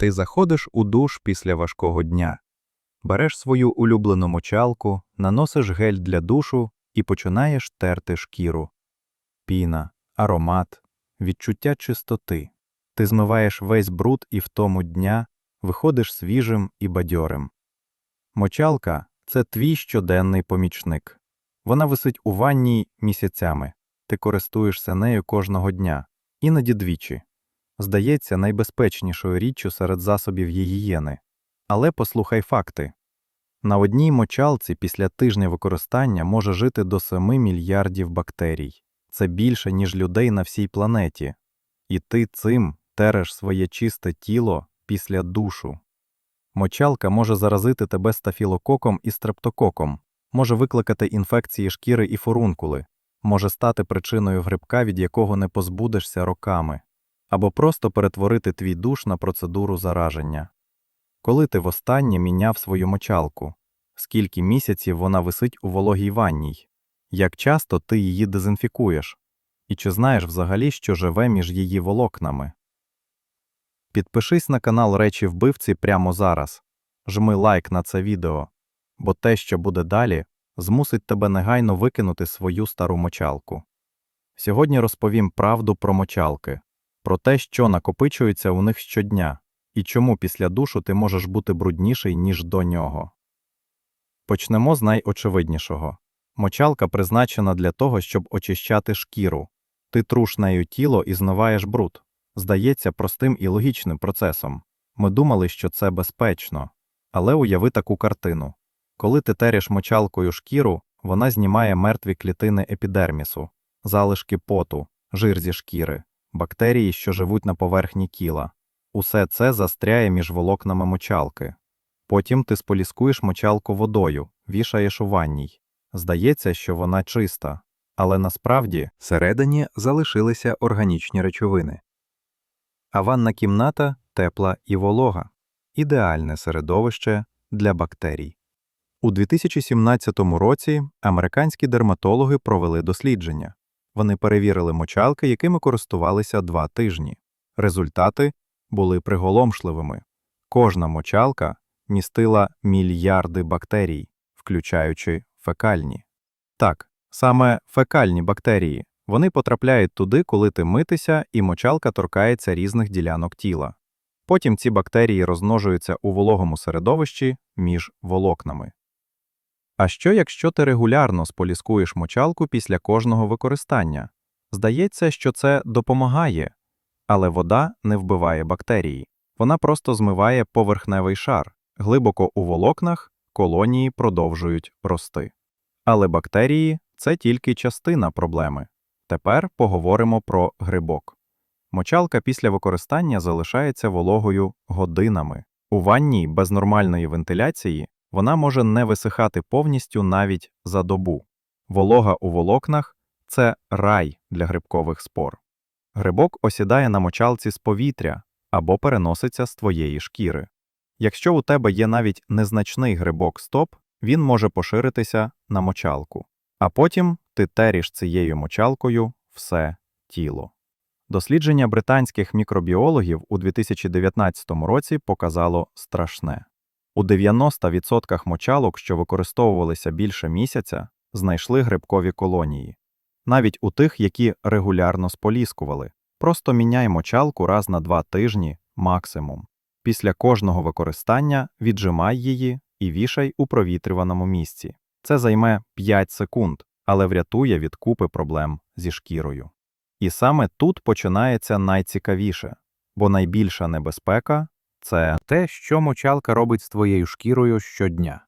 Ти заходиш у душ після важкого дня, береш свою улюблену мочалку, наносиш гель для душу і починаєш терти шкіру. Піна, аромат, відчуття чистоти. Ти змиваєш весь бруд і втому дня, виходиш свіжим і бадьорим. Мочалка це твій щоденний помічник. Вона висить у ванній місяцями. Ти користуєшся нею кожного дня, іноді двічі. Здається, найбезпечнішою річчю серед засобів гігієни. Але послухай факти. На одній мочалці після тижня використання може жити до 7 мільярдів бактерій. Це більше, ніж людей на всій планеті. І ти цим тереш своє чисте тіло після душу. Мочалка може заразити тебе стафілококом і стрептококом, може викликати інфекції шкіри і фурункули, може стати причиною грибка, від якого не позбудешся роками, або просто перетворити твій душ на процедуру зараження. Коли ти востаннє міняв свою мочалку? Скільки місяців вона висить у вологій ванній? Як часто ти її дезінфікуєш? І чи знаєш взагалі, що живе між її волокнами? Підпишись на канал Речі Вбивці прямо зараз. Жми лайк на це відео, бо те, що буде далі, змусить тебе негайно викинути свою стару мочалку. Сьогодні розповім правду про мочалки, про те, що накопичується у них щодня, і чому після душу ти можеш бути брудніший, ніж до нього. Почнемо з найочевиднішого. Мочалка призначена для того, щоб очищати шкіру. Ти труш нею тіло і змиваєш бруд. Здається простим і логічним процесом. Ми думали, що це безпечно. Але уяви таку картину. Коли ти тереш мочалкою шкіру, вона знімає мертві клітини епідермісу, залишки поту, жир зі шкіри, бактерії, що живуть на поверхні тіла. Усе це застряє між волокнами мочалки. Потім ти споліскуєш мочалку водою, вішаєш у ванній. Здається, що вона чиста, але насправді всередині залишилися органічні речовини. А ванна кімната тепла і волога ідеальне середовище для бактерій. У 2017 році американські дерматологи провели дослідження. Вони перевірили мочалки, якими користувалися два тижні. Результати були приголомшливими. Кожна мочалка містила мільярди бактерій, включаючи фекальні. Так, саме фекальні бактерії. Вони потрапляють туди, коли ти митися, і мочалка торкається різних ділянок тіла. Потім ці бактерії розмножуються у вологому середовищі між волокнами. А що, якщо ти регулярно споліскуєш мочалку після кожного використання? Здається, що це допомагає, але вода не вбиває бактерії, вона просто змиває поверхневий шар. Глибоко у волокнах колонії продовжують рости. Але бактерії це тільки частина проблеми. Тепер поговоримо про грибок. Мочалка після використання залишається вологою годинами. У ванній без нормальної вентиляції вона може не висихати повністю навіть за добу. Волога у волокнах це рай для грибкових спор. Грибок осідає на мочалці з повітря або переноситься з твоєї шкіри. Якщо у тебе є навіть незначний грибок стоп, він може поширитися на мочалку, а потім ти теріш цією мочалкою все тіло. Дослідження британських мікробіологів у 2019 році показало страшне. У 90% мочалок, що використовувалися більше місяця, знайшли грибкові колонії. Навіть у тих, які регулярно споліскували. Просто міняй мочалку раз на два тижні максимум. Після кожного використання віджимай її і вішай у провітрюваному місці. Це займе 5 секунд, але врятує від купи проблем зі шкірою. І саме тут починається найцікавіше, бо найбільша небезпека це те, що мочалка робить з твоєю шкірою щодня.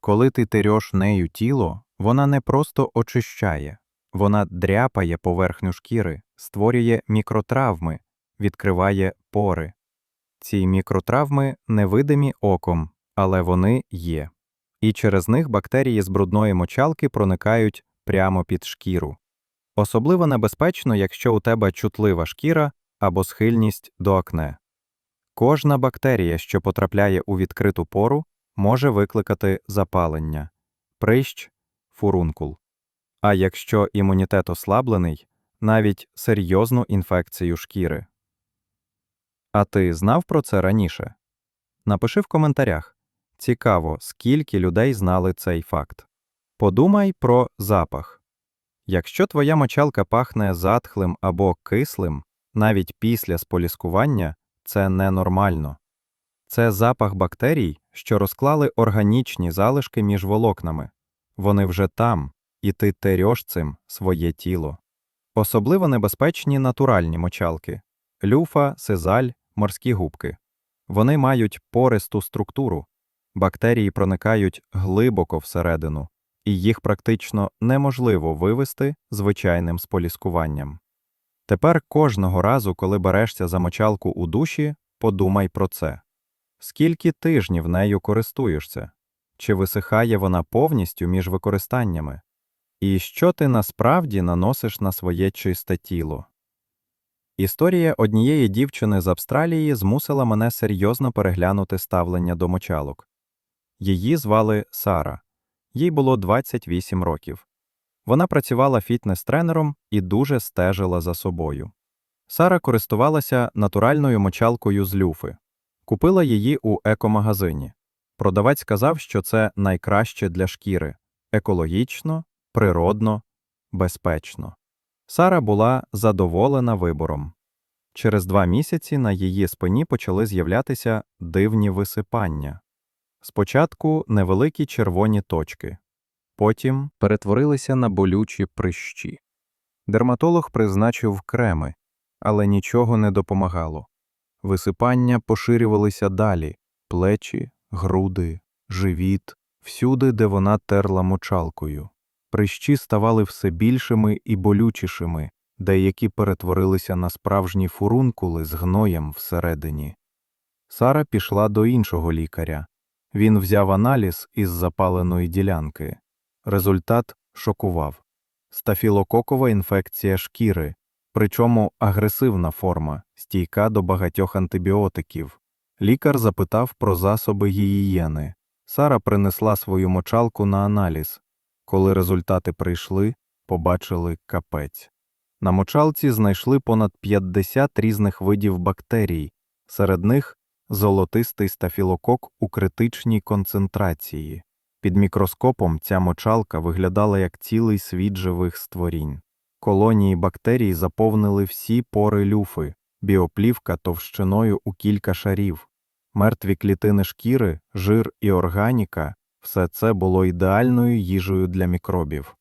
Коли ти тереш нею тіло, вона не просто очищає, вона дряпає поверхню шкіри, створює мікротравми, відкриває пори. Ці мікротравми невидимі оком, але вони є. І через них бактерії з брудної мочалки проникають прямо під шкіру. Особливо небезпечно, якщо у тебе чутлива шкіра або схильність до акне. Кожна бактерія, що потрапляє у відкриту пору, може викликати запалення, прищ, фурункул. А якщо імунітет ослаблений, навіть серйозну інфекцію шкіри. А ти знав про це раніше? Напиши в коментарях. Цікаво, скільки людей знали цей факт. Подумай про запах. Якщо твоя мочалка пахне затхлим або кислим, навіть після споліскування, це ненормально. Це запах бактерій, що розклали органічні залишки між волокнами. Вони вже там, і ти терьош цим своє тіло. Особливо небезпечні натуральні мочалки люфа, сизаль, морські губки. Вони мають пористу структуру. Бактерії проникають глибоко всередину, і їх практично неможливо вивести звичайним споліскуванням. Тепер кожного разу, коли берешся за мочалку у душі, подумай про це. Скільки тижнів нею користуєшся? Чи висихає вона повністю між використаннями? І що ти насправді наносиш на своє чисте тіло? Історія однієї дівчини з Австралії змусила мене серйозно переглянути ставлення до мочалок. Її звали Сара, їй було 28 років. Вона працювала фітнес-тренером і дуже стежила за собою. Сара користувалася натуральною мочалкою з люфи, купила її у екомагазині. Продавець сказав, що це найкраще для шкіри екологічно, природно, безпечно. Сара була задоволена вибором. Через два місяці на її спині почали з'являтися дивні висипання. Спочатку невеликі червоні точки, потім перетворилися на болючі прищі. Дерматолог призначив креми, але нічого не допомагало. Висипання поширювалися далі плечі, груди, живіт, всюди, де вона терла мочалкою. Прищі ставали все більшими і болючішими, деякі перетворилися на справжні фурункули з гноєм всередині. Сара пішла до іншого лікаря. Він взяв аналіз із запаленої ділянки. Результат шокував стафілококова інфекція шкіри, причому агресивна форма, стійка до багатьох антибіотиків. Лікар запитав про засоби гігієни. Сара принесла свою мочалку на аналіз. Коли результати прийшли, побачили капець. На мочалці знайшли понад 50 різних видів бактерій, серед них золотистий стафілокок у критичній концентрації. Під мікроскопом ця мочалка виглядала як цілий світ живих створінь. Колонії бактерій заповнили всі пори люфи, біоплівка товщиною у кілька шарів. Мертві клітини шкіри, жир і органіка все це було ідеальною їжею для мікробів.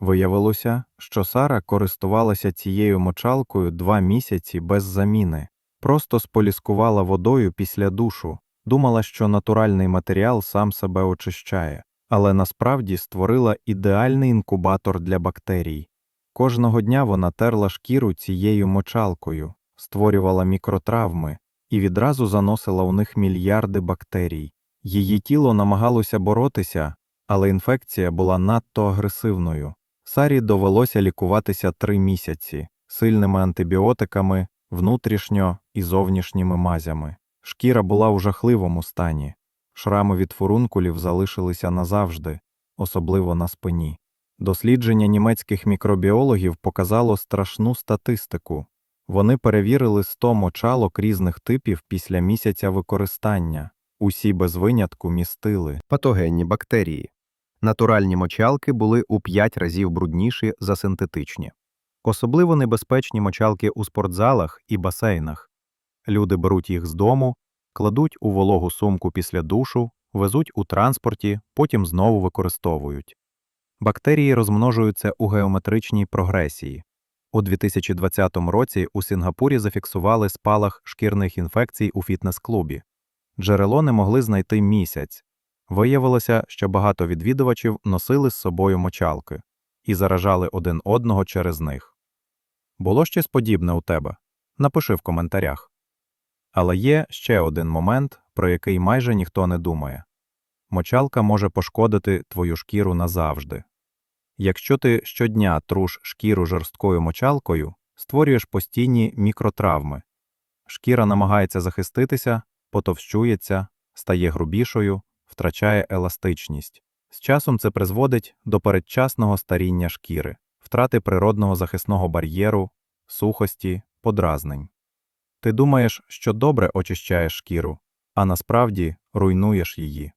Виявилося, що Сара користувалася цією мочалкою два місяці без заміни, просто споліскувала водою після душу, думала, що натуральний матеріал сам себе очищає, але насправді створила ідеальний інкубатор для бактерій. Кожного дня вона терла шкіру цією мочалкою, створювала мікротравми і відразу заносила у них мільярди бактерій. Її тіло намагалося боротися, але інфекція була надто агресивною. Сарі довелося лікуватися три місяці сильними антибіотиками, внутрішньо і зовнішніми мазями. Шкіра була у жахливому стані. Шрами від фурункулів залишилися назавжди, особливо на спині. Дослідження німецьких мікробіологів показало страшну статистику. Вони перевірили 100 мочалок різних типів після місяця використання. Усі без винятку містили патогенні бактерії. Натуральні мочалки були у 5 разів брудніші за синтетичні. особливо небезпечні мочалки у спортзалах і басейнах. Люди беруть їх з дому, кладуть у вологу сумку після душу, везуть у транспорті, потім знову використовують. Бактерії розмножуються у геометричній прогресії. У 2020 році у Сінгапурі зафіксували спалах шкірних інфекцій у фітнес-клубі. Джерело не могли знайти місяць. Виявилося, що багато відвідувачів носили з собою мочалки і заражали один одного через них. Було щось подібне у тебе? Напиши в коментарях. Але є ще один момент, про який майже ніхто не думає мочалка може пошкодити твою шкіру назавжди. Якщо ти щодня труш шкіру жорсткою мочалкою, створюєш постійні мікротравми. Шкіра намагається захиститися, потовщується, стає грубішою, втрачає еластичність. З часом це призводить до передчасного старіння шкіри, втрати природного захисного бар'єру, сухості, подразнень. Ти думаєш, що добре очищаєш шкіру, а насправді руйнуєш її.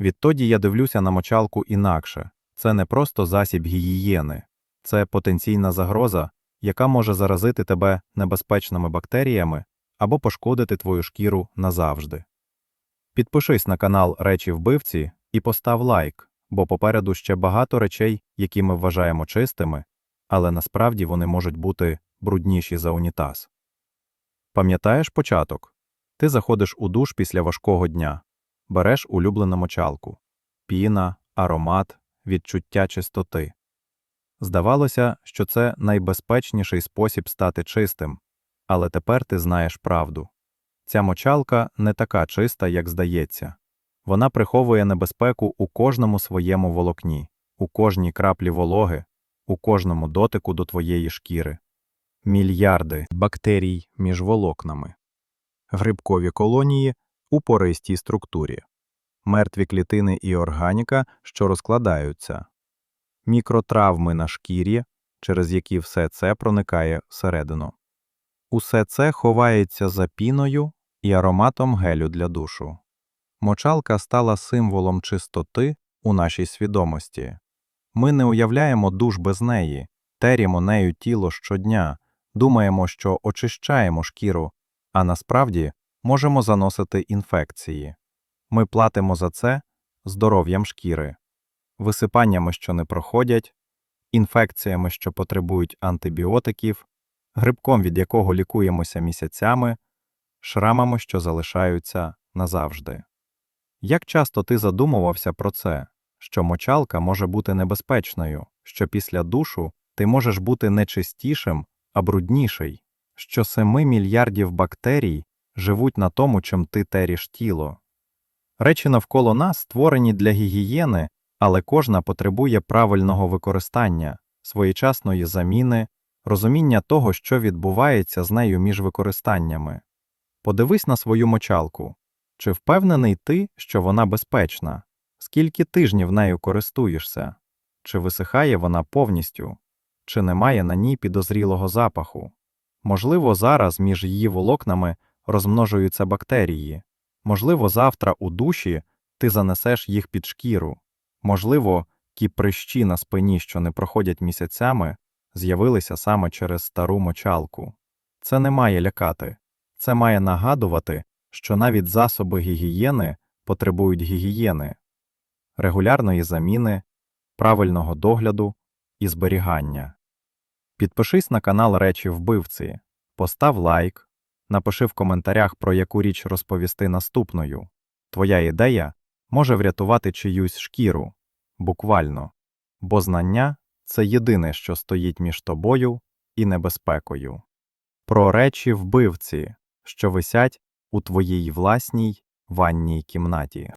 Відтоді я дивлюся на мочалку інакше. Це не просто засіб гігієни, це потенційна загроза, яка може заразити тебе небезпечними бактеріями або пошкодити твою шкіру назавжди. Підпишись на канал Речі вбивці і постав лайк, бо попереду ще багато речей, які ми вважаємо чистими, але насправді вони можуть бути брудніші за унітаз. Пам'ятаєш початок? Ти заходиш у душ після важкого дня, береш улюблену мочалку, піна, аромат, відчуття чистоти. Здавалося, що це найбезпечніший спосіб стати чистим, але тепер ти знаєш правду. Ця мочалка не така чиста, як здається. Вона приховує небезпеку у кожному своєму волокні, у кожній краплі вологи, у кожному дотику до твоєї шкіри. Мільярди бактерій між волокнами. Грибкові колонії у пористій структурі. Мертві клітини і органіка, що розкладаються. Мікротравми на шкірі, через які все це проникає всередину. Усе це ховається за піною і ароматом гелю для душу. Мочалка стала символом чистоти у нашій свідомості. Ми не уявляємо душ без неї, терімо нею тіло щодня, думаємо, що очищаємо шкіру, а насправді можемо заносити інфекції. Ми платимо за це здоров'ям шкіри, висипаннями, що не проходять, інфекціями, що потребують антибіотиків, грибком, від якого лікуємося місяцями, шрамами, що залишаються назавжди. Як часто ти задумувався про це, що мочалка може бути небезпечною, що після душу ти можеш бути не чистішим, а брудніший, що семи мільярдів бактерій живуть на тому, чим ти теріш тіло. Речі навколо нас створені для гігієни, але кожна потребує правильного використання, своєчасної заміни, розуміння того, що відбувається з нею між використаннями. Подивись на свою мочалку. Чи впевнений ти, що вона безпечна? Скільки тижнів нею користуєшся? Чи висихає вона повністю? Чи немає на ній підозрілого запаху? Можливо, зараз між її волокнами розмножуються бактерії. Можливо, завтра у душі ти занесеш їх під шкіру. Можливо, ті прищі на спині, що не проходять місяцями, з'явилися саме через стару мочалку. Це не має лякати. Це має нагадувати, що навіть засоби гігієни потребують гігієни, регулярної заміни, правильного догляду і зберігання. Підпишись на канал Речі вбивці, постав лайк, напиши в коментарях, про яку річ розповісти наступною. Твоя ідея може врятувати чиюсь шкіру, буквально, бо знання це єдине, що стоїть між тобою і небезпекою. Про речі вбивці, що висять у твоїй власній ванній кімнаті.